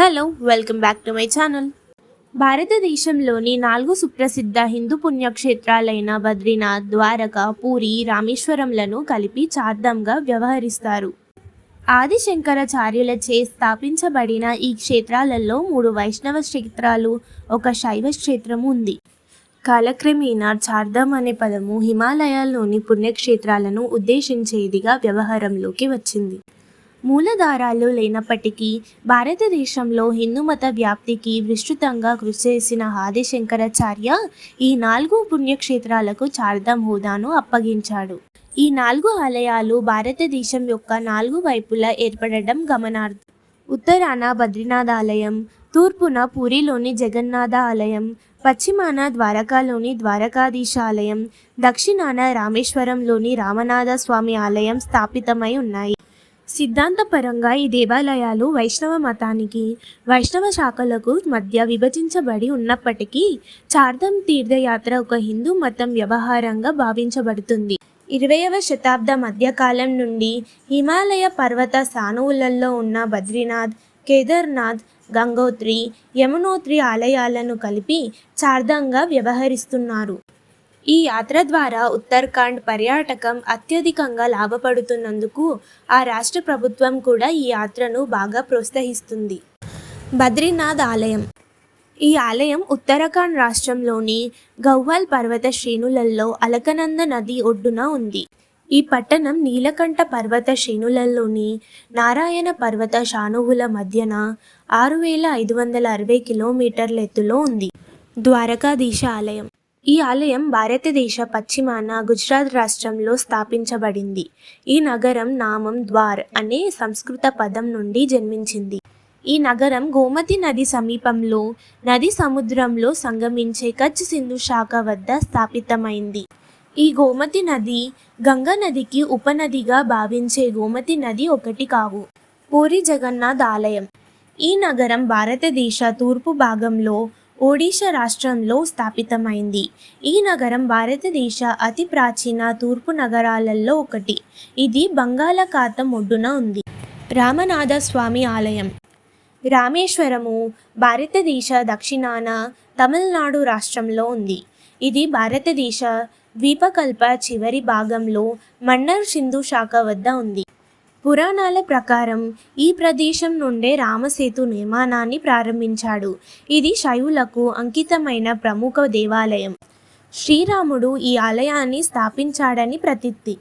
Hello welcome back to my channel. భారతదేశంలోని నాలుగు సుప్రసిద్ధ హిందూ పుణ్యక్షేత్రాలైన బద్రీనాథ్ ద్వారక పూరి రామేశ్వరంలను కలిపి చార్ధంగా వ్యవహరిస్తారు. ఆదిశంకరాచార్యులచే స్థాపించబడిన ఈ క్షేత్రాలలో మూడు వైష్ణవ క్షేత్రాలు ఒక శైవ క్షేత్రం ఉంది. కాలక్రమేణా చార్ధం అనే పదము హిమాలయాల్లోని పుణ్యక్షేత్రాలను ఉద్దేశించేదిగా వ్యవహారంలోకి వచ్చింది. మూలధారాలు లేనప్పటికీ భారతదేశంలో హిందూ మత వ్యాప్తికి విస్తృతంగా కృషి చేసిన ఆదిశంకరాచార్య ఈ నాలుగు పుణ్యక్షేత్రాలకు చార్ధం హోదాను అప్పగించాడు. ఈ నాలుగు ఆలయాలు భారతదేశం యొక్క నాలుగు వైపులా ఏర్పడడం గమనార్థం ఉత్తరాన బద్రీనాథ్ ఆలయం తూర్పున పూరిలోని జగన్నాథ ఆలయం పశ్చిమాన ద్వారకాలోని ద్వారకాధీశ ఆలయం దక్షిణాన రామేశ్వరంలోని రామనాథ స్వామి ఆలయం స్థాపితమై ఉన్నాయి. సిద్ధాంతపరంగా ఈ దేవాలయాలు వైష్ణవ మతానికి వైష్ణవ శాఖలకు మధ్య విభజించబడి ఉన్నప్పటికీ చార్ధం తీర్థయాత్ర ఒక హిందూ మతం వ్యవహారంగా భావించబడుతుంది. ఇరవైవ శతాబ్ద మధ్యకాలం నుండి హిమాలయ పర్వత సానువులలో ఉన్న బద్రీనాథ్ కేదార్నాథ్ గంగోత్రి యమునోత్రి ఆలయాలను కలిపి చార్ధంగా వ్యవహరిస్తున్నారు. ఈ యాత్ర ద్వారా ఉత్తరాఖండ్ పర్యాటకం అత్యధికంగా లాభపడుతున్నందుకు ఆ రాష్ట్ర ప్రభుత్వం కూడా ఈ యాత్రను బాగా ప్రోత్సహిస్తుంది. బద్రీనాథ్ ఆలయం. ఈ ఆలయం ఉత్తరాఖండ్ రాష్ట్రంలోని గౌవాల్ పర్వత శ్రేణులలో అలకనంద నది ఒడ్డున ఉంది. ఈ పట్టణం నీలకంఠ పర్వత శ్రేణులలోని నారాయణ పర్వత శానువుల మధ్యన ఆరు వేల ఐదు వందల అరవై కిలోమీటర్ల ఎత్తులో ఉంది. ద్వారకాధీశ ఆలయం. ఈ ఆలయం భారతదేశ పశ్చిమాన గుజరాత్ రాష్ట్రంలో స్థాపించబడింది. ఈ నగరం నామం ద్వార్ అనే సంస్కృత పదం నుండి జన్మించింది. ఈ నగరం గోమతి నది సమీపంలో నది సముద్రంలో సంగమించే కచ్ సింధు శాఖ వద్ద స్థాపితమైంది. ఈ గోమతి నది గంగా నదికి ఉపనదిగా భావించే గోమతి నది ఒకటి కావు. పూరి జగన్నాథ్ ఆలయం. ఈ నగరం భారతదేశ తూర్పు భాగంలో ఒడిషా రాష్ట్రంలో స్థాపితమైంది. ఈ నగరం భారతదేశ అతి ప్రాచీన తూర్పు నగరాలలో ఒకటి. ఇది బంగాళాఖాతం ఒడ్డున ఉంది. రామనాథ స్వామి ఆలయం. రామేశ్వరము భారతదేశ దక్షిణాన తమిళనాడు రాష్ట్రంలో ఉంది. ఇది భారతదేశ ద్వీపకల్ప చివరి భాగంలో మన్నర్ సింధు శాఖ వద్ద ఉంది. పురాణాల ప్రకారం ఈ ప్రదేశం నుండే రామసేతు నిర్మాణాన్ని ప్రారంభించాడు. ఇది శైవులకు అంకితమైన ప్రముఖ దేవాలయం. శ్రీరాముడు ఈ ఆలయాన్ని స్థాపించాడని ప్రతీతి